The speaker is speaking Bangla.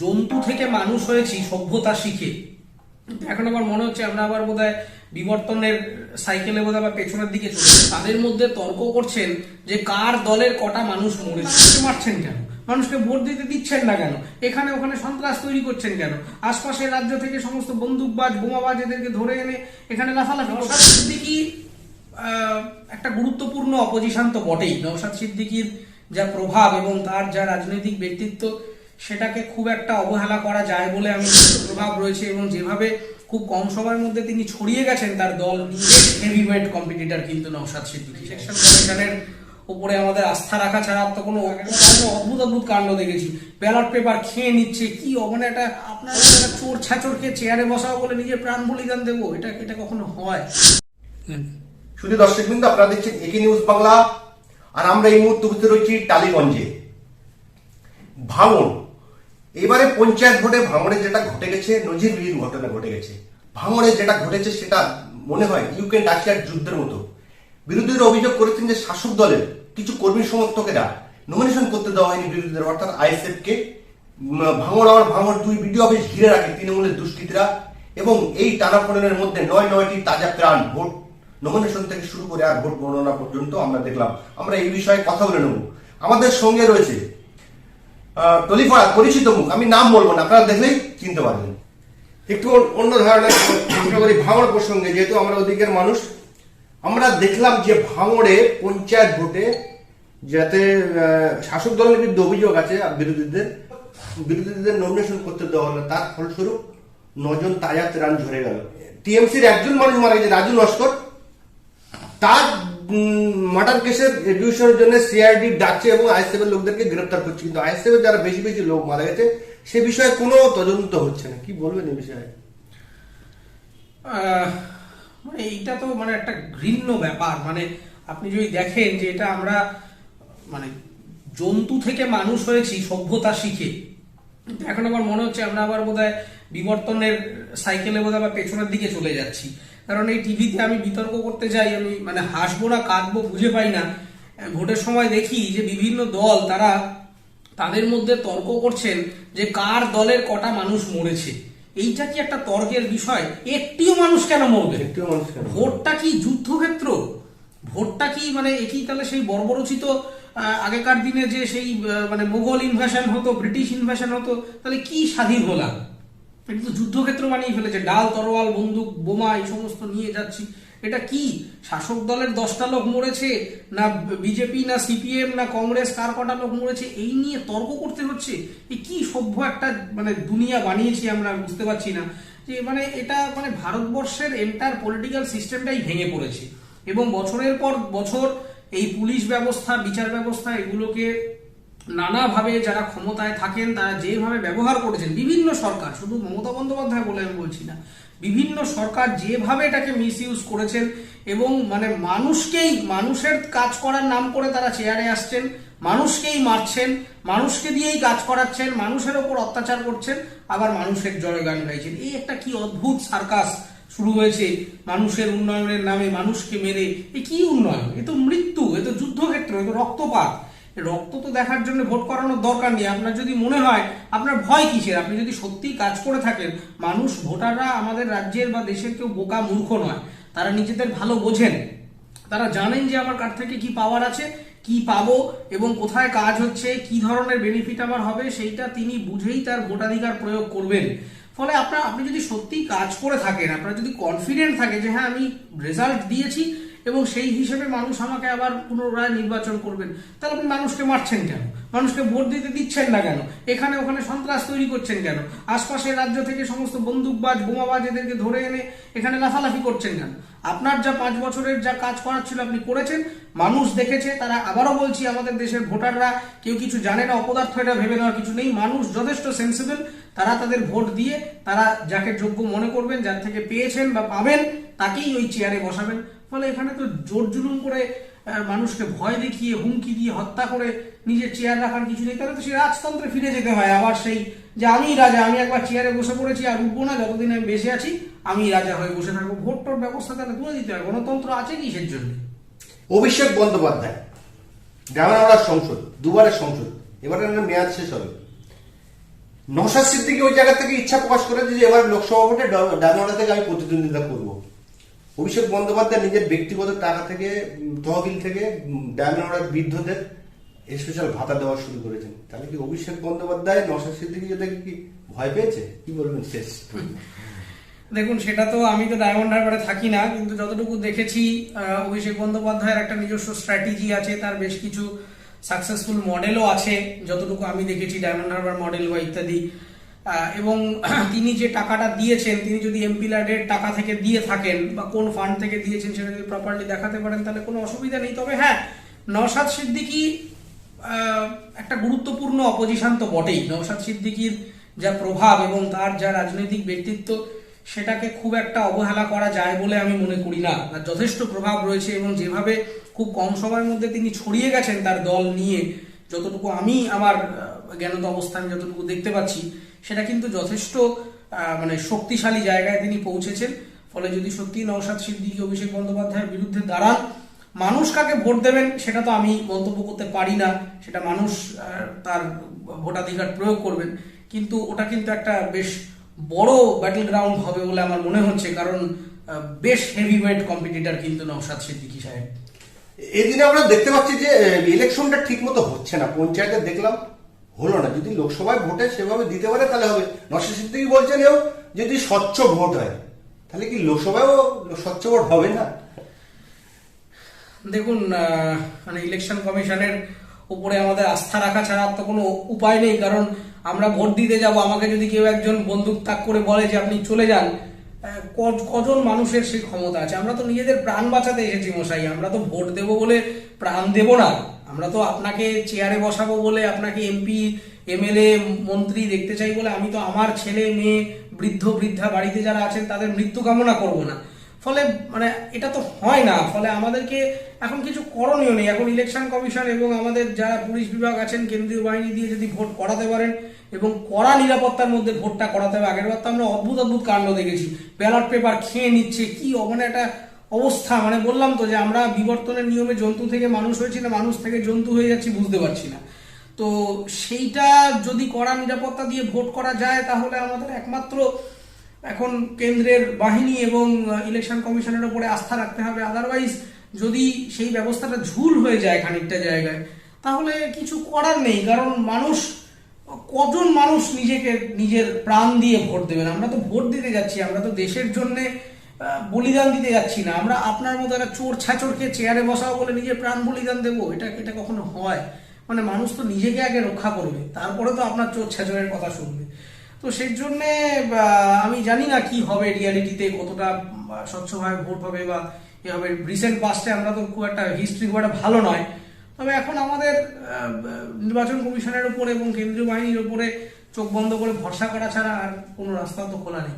জন্তু থেকে মানুষ হয়েছি, সভ্যতা শিখে। এখন আবার মনে হচ্ছে আমরা আবার বোধহয় বিবর্তনের সাইকেলে বোধহয় আবার পেছনের দিকে চলে। তাদের মধ্যে তর্ক করছেন যে কার দলের কটা মানুষ মরেছে মারছেন কেন? মানুষকে ভোট দিতে দিচ্ছেন না কেন? এখানে ওখানে সন্ত্রাস তৈরি করছেন কেন? আশপাশের রাজ্য থেকে সমস্ত বন্দুকবাজ, বোমাবাজ এদেরকে ধরে এনে এখানে লাফালাফি নওশাদ সিদ্দিকী একটা গুরুত্বপূর্ণ অপোজিশন তো বটেই। নওশাদ সিদ্দিকীর যা প্রভাব এবং তার যা রাজনৈতিক ব্যক্তিত্ব সেটাকে খুব একটা অবহেলা করা যায় বলে আমি প্রভাব রয়েছে এবং যেভাবে খুব কম সময়ের মধ্যে তিনি ছড়িয়ে গেছেন তার দল হেভিওয়েট কম্পিটিটর কিন্তু নওশাদ সিদ্দিকী। সেকশন কমিশনের উপরে আমাদের আস্থা রাখা ছাড়া তো কোনো অদ্ভুত অদ্ভুত কাণ্ড দেখেছি। ব্যালট পেপার খেয়ে নিচ্ছে কি মানে একটা আপনার চোর ছাচরকে চেয়ারে বসাও বলে নিজের প্রাণ বলিদান দেবো? এটা এটা কখনো হয়? শুধু দর্শক বিন্দু আপনারা দেখছেন একে নিউজ বাংলা আর আমরা এই মুহূর্তে উপস্থিত রয়েছি টালিগঞ্জে। ভাঙন এবারে পঞ্চায়েত ভোটে ভাঙড়ে যেটা ঘটে গেছে, নজিরবিহীন ঘটনা ঘটে গেছে। ভাঙড়ে যেটা ঘটেছে সেটা মনে হয় ইউক্রেন রাশিয়ার যুদ্ধের মতো। বিরোধীরা অভিযোগ করেছেন যে শাসক দলের কিছু কর্মী সমর্থকেরা নমিনেশন করতে দেওয়া হয়নি বিরোধীদের, অর্থাৎ আইএসএফ কে ভাঙড় আর ভাঙড় দুই বিডিও অফিস ঘিরে রাখে তৃণমূলের দুষ্কৃতীরা এবং এই টানাপোড়েনের মধ্যে নয় নয়টি তাজা প্রাণ ভোট নমিনেশন থেকে শুরু করে আর ভোট গণনা পর্যন্ত আমরা দেখলাম। আমরা এই বিষয়ে কথা বলে নেব। আমাদের সঙ্গে রয়েছে টলিপাড়া পরিচিত মুখ, আমি নাম বলব না, আপনারা দেখলেই চিনতে পারবেন। একটু অন্য ধারণা প্রশ্ন করি ভাঙড় প্রসঙ্গে, যেহেতু আমরা ওদিকের মানুষ, আমরা দেখলাম যে ভাঙড়ে পঞ্চায়েত ভোটে যাতে শাসক দলের বিরুদ্ধে অভিযোগ আছে বিরোধীদের বিরোধীদের নমিনেশন করতে দেওয়া হলো, তার ফলস্বরূপ নজন তাজা ত্রাণ ঝরে গেল। টিএমসির একজন মানুষ মারা গেছে, রাজু নস্কর তার মার্ডার কেসের রিভিউশনের জন্য সিআইডি ডাকছে এবং আইএসএফ এর লোকদেরকে গ্রেপ্তার করছে। কিন্তু আইএসএফ এর যারা বেশি বেশি লোক মারা গেছে, সে বিষয়ে কোনো তদন্ত হচ্ছে না। কি বলবেন এই বিষয়ে? মানে এইটা তো মানে একটা ঘৃণ্য ব্যাপার। মানে আপনি যদি দেখেন যে এটা আমরা মানে জন্তু থেকে মানুষ হয়েছি, সভ্যতা শিখে। এখন আবার মনে হচ্ছে আমরা আবার বোধহয় বিবর্তনের সাইকেলে বোধহয় আবার পেছনের দিকে চলে যাচ্ছি। কারণ এই টিভিতে আমি বিতর্ক করতে যাই আমি মানে হাসবো না কাঁদবো বুঝে পাই না। ভোটের সময় দেখি যে বিভিন্ন দল তারা তাদের মধ্যে তর্ক করছেন যে কার দলের কটা মানুষ মরেছে। এইটা কি একটা তর্কের বিষয়? একটিও মানুষ কেন মরবে? একটিও মানুষ কেন? ভোটটা কি যুদ্ধক্ষেত্র? ভোটটা কি মানে একই তাহলে সেই বর্বরচিত আগেকার দিনে যে সেই মানে মোগল ইনভেশন হতো ব্রিটিশ ইনভেশন হতো তাহলে কি স্বাধীন হলাম? এটা তো যুদ্ধক্ষেত্র বানিয়ে ফেলেছে। ডাল, তরোয়াল, বন্দুক, বোমা, এই সমস্ত নিয়ে যাচ্ছি। এটা কি? শাসক দলের দশটা লোক মরেছে, না বিজেপি না সিপিএম না কংগ্রেস, কার কটা লোক মরেছে? এই নিয়ে তর্ক করতে হচ্ছে। এ কি সভ্য একটা মানে দুনিয়া বানিয়েছি আমরা, বুঝতে পারছি না। যে মানে এটা মানে ভারতবর্ষের এন্টার পলিটিক্যাল সিস্টেমটাই ভেঙে পড়েছে। এবং বছরের পর বছর এই পুলিশ ব্যবস্থা, বিচার ব্যবস্থা, এগুলোকে নানাভাবে যারা ক্ষমতায় থাকেন, তারা যেভাবে ব্যবহার করেছেন, বিভিন্ন সরকার, শুধু মমতা বন্দ্যোপাধ্যায় বলে আমি বলছি না, বিভিন্ন সরকার যেভাবে এটাকে মিস ইউজ করেছেন এবং মানে মানুষকেই, মানুষের কাজ করার নাম করে তারা চেয়ারে আসছেন, মানুষকেই মারছেন, মানুষকে দিয়েই কাজ করাচ্ছেন, মানুষের ওপর অত্যাচার করছেন, আবার মানুষের জয়গান গাইছেন। এই একটা কি অদ্ভুত সার্কাস শুরু হয়েছে, মানুষের উন্নয়নের নামে মানুষকে মেরে। এ কি উন্নয়ন? এ তো মৃত্যু, এ তো যুদ্ধক্ষেত্র, এ তো রক্তপাত। রক্ত তো দেখার জন্য ভোট করানোর দরকার নেই। আপনার যদি মনে হয়, আপনার ভয় কিসের? আপনি যদি সত্যিই কাজ করে থাকেন, মানুষ, ভোটাররা আমাদের রাজ্যের বা দেশের কেউ বোকা মূর্খ নয়। তারা নিজেদের ভালো বোঝেন। তারা জানেন যে আমার কার থেকে কি পাওয়ার আছে, কি পাবো এবং কোথায় কাজ হচ্ছে, কি ধরনের বেনিফিট আমার হবে, সেইটা তিনি বুঝেই তার ভোটাধিকার প্রয়োগ করবেন। ফলে আপনার, আপনি যদি সত্যিই কাজ করে থাকেন, আপনার যদি কনফিডেন্ট থাকে যে হ্যাঁ আমি রেজাল্ট দিয়েছি এবং সেই হিসেবে মানুষ আমাকে আবার পুনরায় নির্বাচন করবেন। তাহলে আপনি মানুষকে মারছেন কেন? মানুষকে ভোট দিতে দিচ্ছেন না কেন? এখানে ওখানে সন্ত্রাস তৈরি করছেন কেন? আশপাশের রাজ্য থেকে সমস্ত বন্দুকবাজ, বোমাবাজ এদেরকে ধরে এনে এখানে লাফালাফি করছেন কেন? আপনার যা পাঁচ বছরের যা কাজ করার ছিল আপনি করেছেন, মানুষ দেখেছে, তারা আবারও বলছি, আমাদের দেশের ভোটাররা কেউ কিছু জানে না, অপদার্থ এটা ভেবে নেওয়ার কিছু নেই, মানুষ যথেষ্ট সেন্সিবল তারা তাদের ভোট দিয়ে, তারা যাকে যোগ্য মনে করবেন, যার থেকে পেয়েছেন বা পাবেন, তাকেই ওই চেয়ারে বসাবেন। ফলে এখানে তো জোর জুলুম করে মানুষকে ভয় দেখিয়ে, হুমকি দিয়ে হত্যা করে নিজের চেয়ার রাখার কিছু নেই। তাহলে তো সেই রাজতন্ত্রে ফিরে যেতে হয়। আবার সেই যে আমি রাজা, আমি একবার চেয়ারে বসে পড়েছি আর উঠবো না, যতদিন আমি বেঁচে আছি, আমি রাজা হয়ে বসে থাকব। ভোট টোট ব্যবস্থা তাহলে তুলে দিতে হয়। গণতন্ত্র আছে কিসের জন্য? অভিষেক বন্দ্যোপাধ্যায়, গ্রামের সংসদ দুবারের সংসদ, এবারে মেয়াদ শেষ হবে। নৌসাদ সিদ্দিকি ওই জায়গা থেকে ইচ্ছা প্রকাশ করেছে যে এবার লোকসভা ভোটে ডায়মন্ডা থেকে আমি প্রতিদ্বন্দ্বিতা করব। অভিষেক বন্দ্যোপাধ্যায় নিজের ব্যক্তিগত টাকা থেকে তহবিল থেকে ডায়মন্ডার বৃদ্ধদের স্পেশাল ভাতা দেওয়া শুরু করেছেন। তাহলে কি অভিষেক বন্দ্যোপাধ্যায় নৌসাদ সিদ্দিকি যদি কি ভয় পেয়েছে? কি বলবেন শেষ দেখুন, সেটা তো আমি তো ডায়মন্ড হারবারে থাকি না, কিন্তু যতটুকু দেখেছি অভিষেক বন্দ্যোপাধ্যায়ের একটা নিজস্ব স্ট্র্যাটেজি আছে, তার বেশ কিছু সাকসেসফুল মডেলও আছে। যতটুকু আমি দেখেছি, ডায়মন্ড হারবার মডেল বা ইত্যাদি। এবং তিনি যে টাকাটা দিয়েছেন, তিনি যদি এমপি ল্যাডের টাকা থেকে দিয়ে থাকেন বা কোন ফান্ড থেকে দিয়েছেন সেটা যদি প্রপারলি দেখাতে পারেন, তাহলে কোনো অসুবিধা নেই। তবে হ্যাঁ নওশাদ সিদ্দিকি একটা গুরুত্বপূর্ণ অপজিশন তো বটেই। নওশাদ সিদ্দিকীর যা প্রভাব এবং তার যা রাজনৈতিক ব্যক্তিত্ব, সেটাকে খুব একটা অবহেলা করা যায় বলে আমি মনে করি না। তার যথেষ্ট প্রভাব রয়েছে এবং যেভাবে খুব কম সময়ের মধ্যে তিনি ছড়িয়ে গেছেন তার দল নিয়ে, যতটুকু আমি আমার জ্ঞানত অবস্থান যতটুকু দেখতে পাচ্ছি সেটা কিন্তু যথেষ্ট মানে শক্তিশালী জায়গায় তিনি পৌঁছেছেন। ফলে যদি সত্যি নওশাদ সিদ্দিকী, অভিষেক বন্দ্যোপাধ্যায়ের বিরুদ্ধে দাঁড়ান, মানুষ কাকে ভোট দেবেন সেটা তো আমি মন্তব্য করতে পারি না। সেটা মানুষ তার ভোটাধিকার প্রয়োগ করবেন। কিন্তু ওটা কিন্তু একটা বেশ বড় ব্যাটল গ্রাউন্ড হবে বলে আমার মনে হচ্ছে। কারণ বেশ হেভি ওয়েট কম্পিটিটর কিন্তু নওশাদ সিদ্দিকী সাহেব। এদিনে আমরা দেখতে পাচ্ছি যে ইলেকশনটা ঠিক মতো হচ্ছে না। পঞ্চায়েতে দেখলাম হলো না। যদি লোকসভায় ভোটে সেভাবে দিতে পারে, তাহলে হবে। নশা সিদ্দিকি বলছেন, এও যদি স্বচ্ছ ভোট হয়, তাহলে কি লোকসভায়ও স্বচ্ছ ভোট হবে না? দেখুন মানে ইলেকশন কমিশনের উপরে আমাদের আস্থা রাখা ছাড়া তো কোনো উপায় নেই, কারণ আমরা ভোট দিতে যাব। আমাকে যদি কেউ একজন বন্দুক তাক করে বলে যে, আপনি চলে যান কজন মানুষের সেই ক্ষমতা আছে? আমরা তো নিজেদের প্রাণ বাঁচাতে এসেছি মশাই। আমরা তো ভোট দেব বলে প্রাণ দেব না। আমরা তো আপনাকে চেয়ারে বসাবো বলে, আপনাকে এমপি এমএলএ মন্ত্রী দেখতে চাই বলে, আমি তো আমার ছেলে, মেয়ে, বৃদ্ধ, বৃদ্ধা বাড়িতে যারা আছেন, তাদের মৃত্যু কামনা করব না। ফলে মানে এটা তো হয় না, ফলে আমাদেরকে এখন কিছু করণীয় নেই। এখন ইলেকশন কমিশন এবং আমাদের যারা পুলিশ বিভাগ আছেন, কেন্দ্রীয় বাহিনী দিয়ে যদি ভোট করাতে পারেন এবং কড়া নিরাপত্তার মধ্যে ভোটটা করাতে হবে, আগের বার তো আমরা অদ্ভুত অদ্ভুত কাণ্ড দেখেছি। ব্যালট পেপার খেয়ে নিচ্ছে, কি মানে একটা অবস্থা মানে বললাম তো যে আমরা বিবর্তনের নিয়মে জন্তু থেকে মানুষ হয়েছি না, মানুষ থেকে জন্তু হয়ে যাচ্ছি বুঝতে পারছি না। তো সেইটা যদি কড়া নিরাপত্তা দিয়ে ভোট করা যায়, তাহলে আমাদের একমাত্র এখন কেন্দ্রের বাহিনী এবং ইলেকশন কমিশনের উপরে আস্থা রাখতে হবে। আদারওয়াইজ যদি সেই ব্যবস্থাটা ঝুল হয়ে যায় খানিকটা জায়গায়, তাহলে কিছু করার নেই। কারণ মানুষ, কজন মানুষ নিজেকে, নিজের প্রাণ দিয়ে ভোট দেবেন আমরা তো ভোট দিতে যাচ্ছি, আমরা তো দেশের জন্য বলিদান দিতে যাচ্ছি না। আমরা আপনার মতো একটা চোর ছাচরকে চেয়ারে বসাবো বলে নিজের প্রাণ বলিদান দেবো, এটা এটা কখনো হয়। মানে মানুষ তো নিজেকে আগে রক্ষা করবে, তারপরে তো আপনার চোর ছাচরের কথা শুনবে। তো সেই জন্য আমি জানি না কি হবে রিয়ালিটিতে কতটা স্বচ্ছভাবে ভোট হবে বা এ হবে। রিসেন্ট পাস্টে আমরা তো খুব একটা হিস্ট্রি খুব একটা ভালো নয়। তবে এখন আমাদের নির্বাচন কমিশনের উপরে এবং কেন্দ্রীয় বাহিনীর উপরে চোখ বন্ধ করে ভরসা করা ছাড়া আর কোনো রাস্তা তো খোলা নেই।